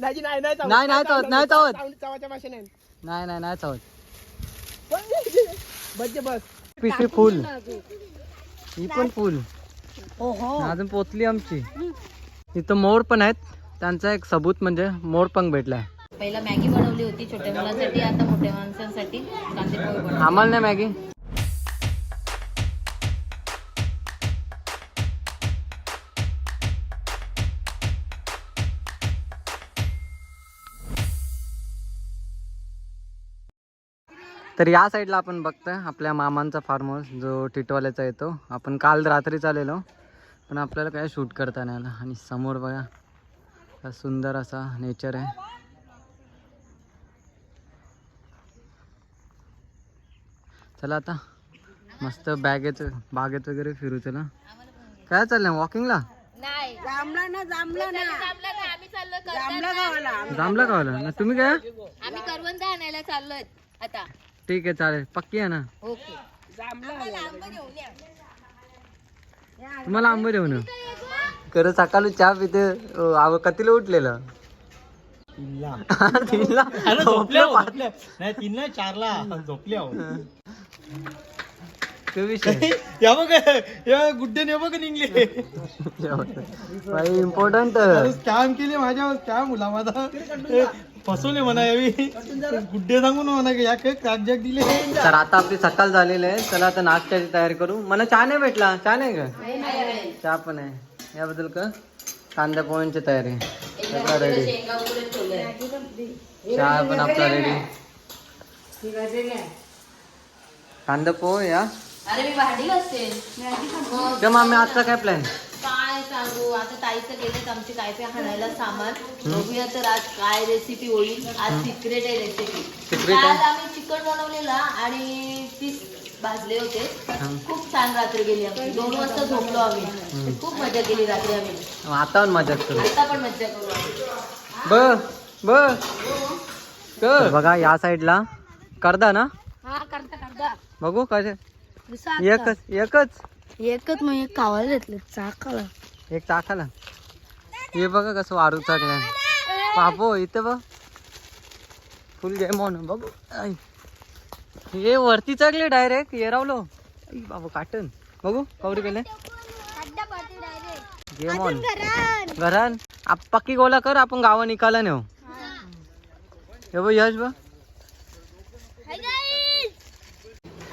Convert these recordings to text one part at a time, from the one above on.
नाही नाही नाही चावत. नाही, नाही चावत, नाही चावत. चावाच्या नाही नाही नाही चावत. बस बस. पिशवी फुल. ही पण फुल. ओहो. अजून पोचली आमची. इथं मोर पण आहेत. त्यांचा एक सबूत म्हणजे मोर पंख भेटलाय. पहिला मॅगी बनवली होती छोट्या मुलांसाठी आता मोठ्या माणसांसाठी. कांदे पोहे बनवले. आम्हाला नाही मॅगी. तर या साईडला आपण बघतोय आपल्या मामांचा फार्म हाऊस जो टिटवाल्याचा येतो. आपण काल रात्री चालेलो पण आपल्याला काय शूट करता नाही आलं. आणि समोर बघा हा सुंदर असा नेचर आहे. चला आता मस्त बॅगेत बागेत वगैरे फिरू चला. काय चाललंय वॉकिंगला करवंद. गावाला. ना तुम्ही काय? आम्ही करवंद आणायला चाललोय आता. ठीक आहे चालेल. पक्की आहे ना? ओके. तुम्हाला आंबे देऊ ना खरं सकाळी चहा पिते आव- कतीला उठलेलं? तीनला झोपलं पाच- नाही. तीन नाही चारला झोपले अहो. तो विषय या बघ या गुड्डे ने बघ निघले भाई इम्पॉर्टंट स्कॅम केले माझ्यावर स्कॅम मुला माझा. फसवले म्हणा यावी. गुड्डे सांगून म्हणा की या काय क्रॅक जॅक दिले. तर आता आपली सकाळ झालेली आहे. चला आता नाश्त्याची तयारी करू. मला चहा नाही भेटला. चहा नाही का? चहा पण आहे. याबद्दल का कांदा पोह्यांची तयारी. सगळं रेडी चहा पण आपला रेडी कांदा पोहे या. अरे मी भांडी मग आजचा काय प्लॅन काय सांगू? आता ताईचं गेलेत आमचे काय काय आणायला सामान. बघूया तर आज काय रेसिपी होईल. आज सिक्रेट आहे रेसिपी Secret आहे? आज आम्ही चिकन बनवलेला आणि पीस भाजले होते. खूप छान रात्री गेली आमची. दोन वाजता झोपलो आम्ही. खूप मजा केली रात्री आम्ही. आता पण मजा करू. आता पण मजा करू आम्ही. ब बघा या साईडला करदा ना? हा करता करता. बघू कसे एकच एकच? एकच मग एक कावायला घेतले चाकाला एक टाकाला हे बघा कसं वारू चाकलं बाबो इथं बघ. फुल गेम ऑन बघू आई. हे वरती चढले डायरेक्ट येरावलो आई बाबा काटन बघू कवरी केले गेम ऑन घरान. आप पक्की गोला कर आपण गावा निकाला नेऊ हे बघ यश बघ.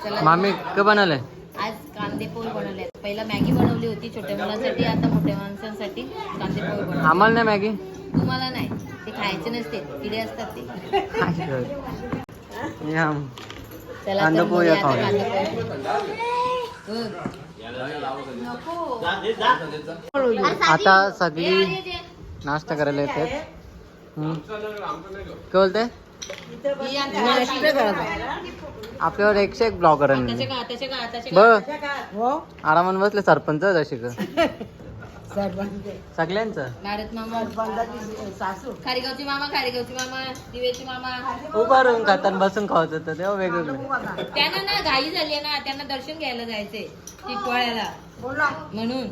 मामी क बनवलंय आज कांदे पोहे बनवले पहिला मॅगी बनवली होती छोट्या मुलांसाठी आता मोठ्या माणसांसाठी कांदे पोहे बनवले आम्हाला नाही मॅगी तुम्हाला नाही ते खायचे नसते किडे असतात ते या चला कांदा तर पोहे बघूया आता खाऊया. कांदा पोहे. हं. आता सगळी नाश्ता करायला हम्म. काय बोलते. आपल्यावर एकशे एक ब्लॉगर हो. आरामात बसले सरपंच जशी सगळ्यांचं. मामा. सासू. खारेगावची मामा खारेगावची मामा दिवेची मामा. उभा राहून खाताना बसून खावत होतं तेव्हा वेगवेगळं. त्यांना ना घाई झाली ना त्यांना दर्शन घ्यायला जायचंय टिटवाळ्याला म्हणून.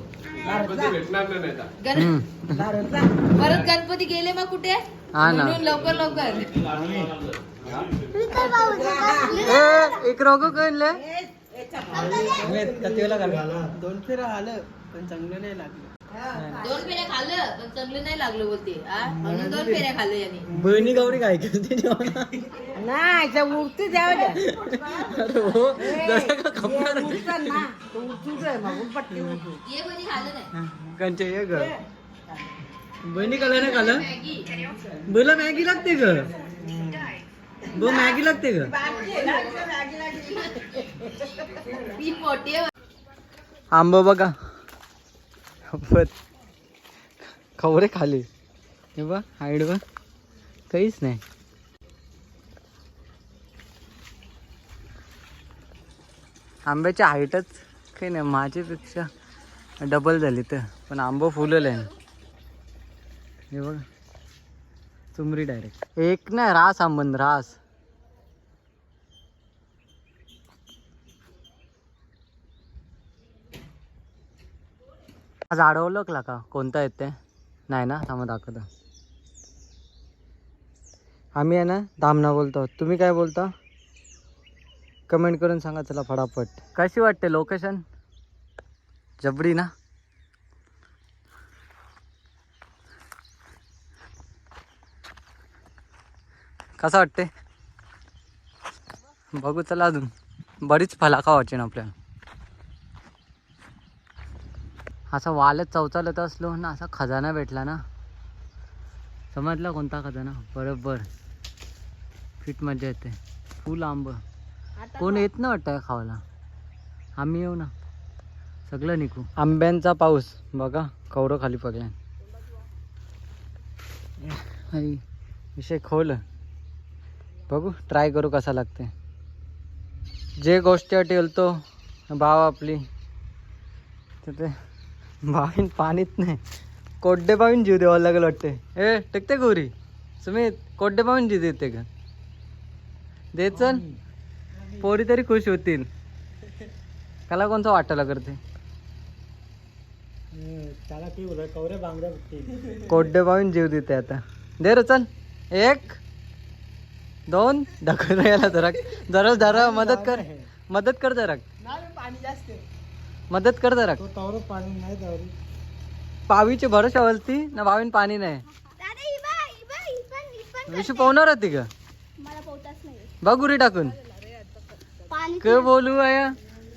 परत गणपती गेले मग कुठे? हा ना. लवकर लवकर. एक रोग कळले दोन फेरा आलं पण चांगलं नाही लागलं. दोन फेऱ्या खाल्लं पण चांगलं नाही लागलं बोलते. हा? म्हणून दोन फेऱ्या खाल्लं यांनी. बहिणी गौरी काय केली नाही त्या उडती द्यावं अरे हो ये खाल्लं नाही. कंचे ये ग. बहिणी कला नाही खाल्लं? मॅगी बोला मॅगी लागते ग. बो मॅगी लागते ग. आंब बघा. खपत खवरे खाली. हे बघ हाईड बघ. काहीच नाही. आंब्याची हाईटच काही नाही माझ्यापेक्षा डबल झाली तर. पण आंबं फुललं. आहे हे बघ. चुमरी डायरेक्ट एक नाही रास आंबन रास. आज आडवलं का? कोणता येते? नाही ना थांबा दाखवतो. आम्ही आहे ना धामणा बोलतो. तुम्ही काय बोलता? कमेंट करून सांगा चला फटाफट. कशी वाटते लोकेशन जबरी ना? कसं वाटते बघू चला अजून. बरीच फला खावायची ना आपल्याला. असा वालच चौचालत असलो ना असा खजाना भेटला ना. समजला कोणता खजाना? बरोबर. फिट मजा येते. फुल आंब. कोण येत ना वाटतं खावायला? आम्ही येऊ ना. सगळं निघू. आंब्यांचा पाऊस. बघा कवरं खाली पडल्या. आई, विषय खोल. बघू ट्राय करू कसा लागते जे गोष्टी येलतो भाव आपली. तर ते भावीन पाणीत नाही. कोड्डे पावीन जीव द्यावा लागेल वाटते ए टेकते गोरी सुमित कोड्डे पावीन जीव देते का? दे चल. पोरी तरी खुश होतील. त्याला कोणतं वाटायला करते? त्याला कोड्डे पाहून जीव देते आता. दे रे चल. एक दोन? ढकल याला जरा. जरा जरा मदत कर. मदत कर जरा. पाणी जास्त मदत कर जरा. तो तवर पाणी नाही पावीची भरोशा वलती ना बावीन पाणी नाही. विशू पाहुणार होती का? मला पोहताच नाही. बघ उरी टाकून. काय बोलू आया?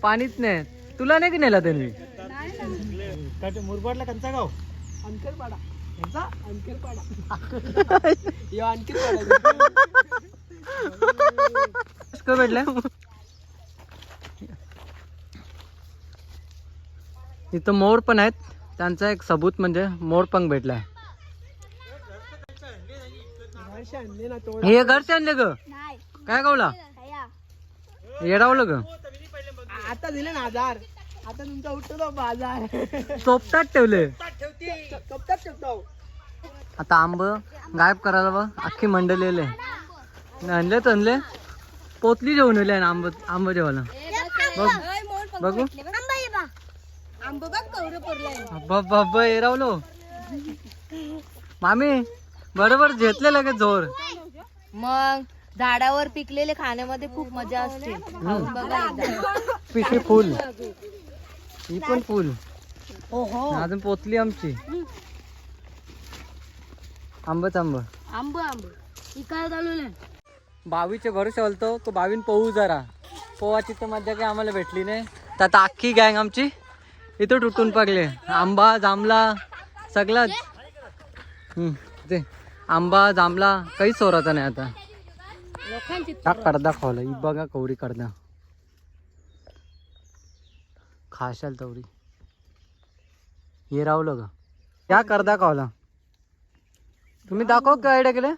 पाणीच नाही. तुला नाही की नेला त्यांनी? मुरबाडला कंचा गाव? अंकरपाडा अंकरपाडा यो अंकरपाडा का भेटल्या इथं मोर पण आहेत. त्यांचा एक सबूत म्हणजे मोर पण तो हे घरचे आणले ग? काय गावला. येडावलं ग? आता दिले ना हजार आता तुमचा उठतो बाजार. चोपटात ठेवले. कपटात ठेवतो. आता आंब गायब करायला बघ. अख्खी मंडळी आणले पोतली जेवण आले आंब आंब जेवायला. बघ बघू. बाबा बाबा एरावलो मामी बरोबर घेतले लगेच जोर. मग झाडावर पिकलेले खाण्यामध्ये खूप मजा असते. पिशवी फुल. ही पण फुल. ओहो अजून पोतली आमची. आंबच आंब. आंब आंब. इकायला चालवलं बावीचे भरोसे बोलतो तो बावीन पोहू जरा. पोवाची तर मजा काही आम्हाला भेटली नाही. तर आता अख्खी गँग आमची इथं तुटून पडले. आंबा जांभला सगळंच. ते आंबा जांभला काही चोराचा नाही आता. करदा खावला. ही बघा कवरी करदा खाशाल तवरी हे रावलं का या करदा खावला. तुम्ही दाखव काय केले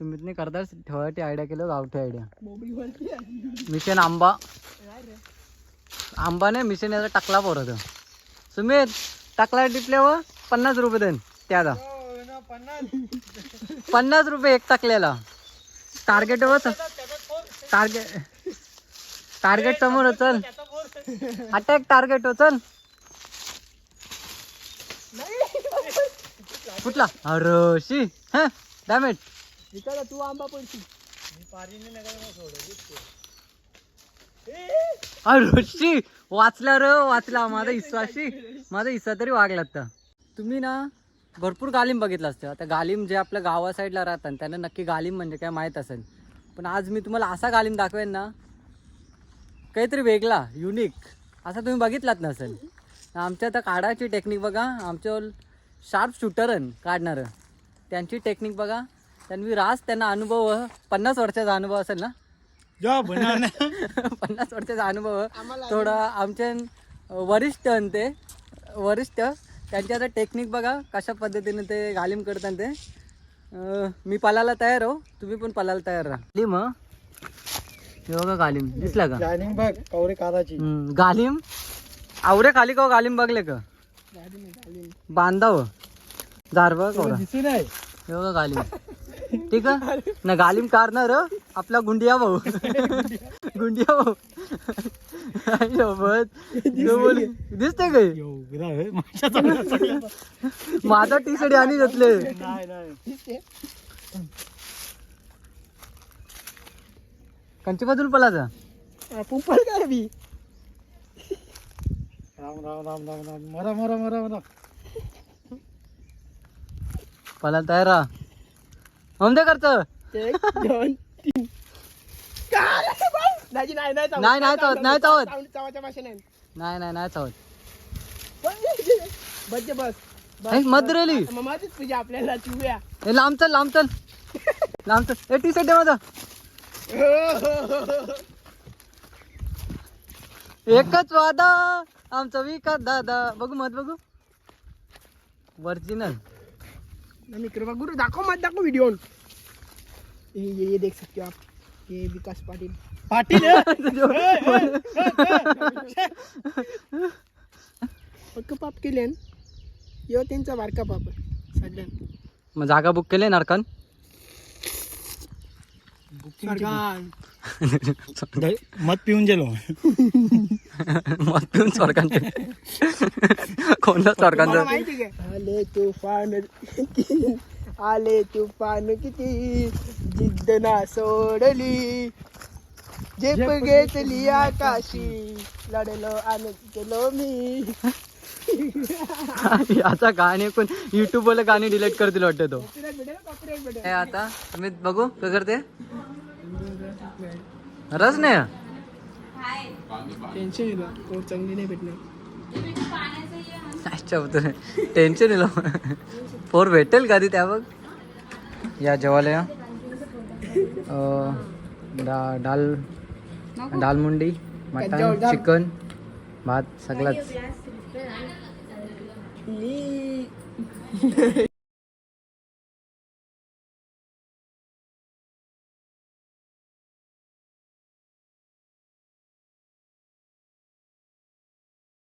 सुमितने करदा ठेवायची आयडिया केलं गावठी आयडिया मिशन आंबा. आंबा नाही मिशन याचा टाकला पोरत सुमित टाकला टिपल्यावर पन्नास रुपये देन त्याला पन्नास रुपये एक टाकलेला. टार्गेट वर टार्गेट टार्गेट समोर हो, चल. अटॅक टार्गेट हो चल. कुठला? अरे शी. डॅमेट इकडं तू आंबा पडशी अरे शी वाचला र वाचला. माझा हिस्साशी माझा हिस्सा तरी वागला आता तुम्ही ना भरपूर गालीम बघितलं असतं. आता गालीम जे आपल्या गावा साईडला राहतात त्यांना नक्की गालीम म्हणजे काय माहीत असेल. पण आज मी तुम्हाला असा गालीम दाखवेन ना काहीतरी वेगळा युनिक असा तुम्ही बघितलात नसेल. आमच्या आता काढायची टेक्निक बघा. आमच्या शार्प शूटरन काढणारं. त्यांची टेक्निक बघा. त्यांनी रास त्यांना अनुभव पन्नास वर्षाचा अनुभव असेल ना? पन्नास वर्षाचा अनुभव. थोडा आमचे वरिष्ठ ते वरिष्ठ त्यांची आता टेक्निक बघा कशा पद्धतीने ते गालीम करतात ते. मी पलाला तयार हो. तुम्ही पण पलाला तयार राहा. गालीम हं? हे बघा गालीम दिसला का? जायनिंग बघ कवरे काराची गालीम आवरे खाली का हो गालीम बघले का? बांधाव कवरा. दिसू नाही हे बघा गालीम ठीक आहे? ना गालीम कारणार आपला गुंडिया भाऊ. गुंडिया भाऊ. सोबत दिसते काय. माझा टी शर्ट आणि घेतले नाही नाही. कंची बाजूला पलाचा पुपल काय बी? राम राम राम राम राम. मरा मरा मरा मरा. पला तयार राहा. हमदे करतं एक दोन तीन. काय रे बाई? दाजी नाही नाही चावत, नाही, नाही चावत, नाही चावत. चावत, चावायच्या भाषा नाही नाही नाही नाही चावत. बस जे बस. ऐक, मध रेली मग मध्येच तुझ्या आपल्याला चिवूया ए लांब चल लांब चल. लांब चल. ए टी शर्ट माझा. एकच वादा. आमचा विकास दादा. बघू मत बघू. ओरिजिनल मी कृपा गुरु दाखव मत दाखव व्हिडिओ ये ये ये देख सकते हो आप ये विकास पाटिल पाटील पक्क पाप केले यो त्यांचा बारका पाप सगळ्यां मग जागा बुक केली नारकन मत पिऊन गेलो. मत पिऊन स्वर्गांचे कोणत्या स्वर्गांचं काय आले तुफान आले तुफान किती? जिद्द ना सोडली. झेप घेतली आकाशी. लढलो आणि गेलो मी. याचा गाणे पण युट्यूब वर गाणे डिलीट करतील वाटतं तो. आता तुम्ही बघू काय करते? रस नाही टेन्शन येईल कोण चांगली नाही भेटणार. टेन्शन येईल. फोर भेटेल का ती त्या बघ? या जेवायला या. अं, डा डाल डाल मुंडी मटन कंजावदार. चिकन भात सगळंच.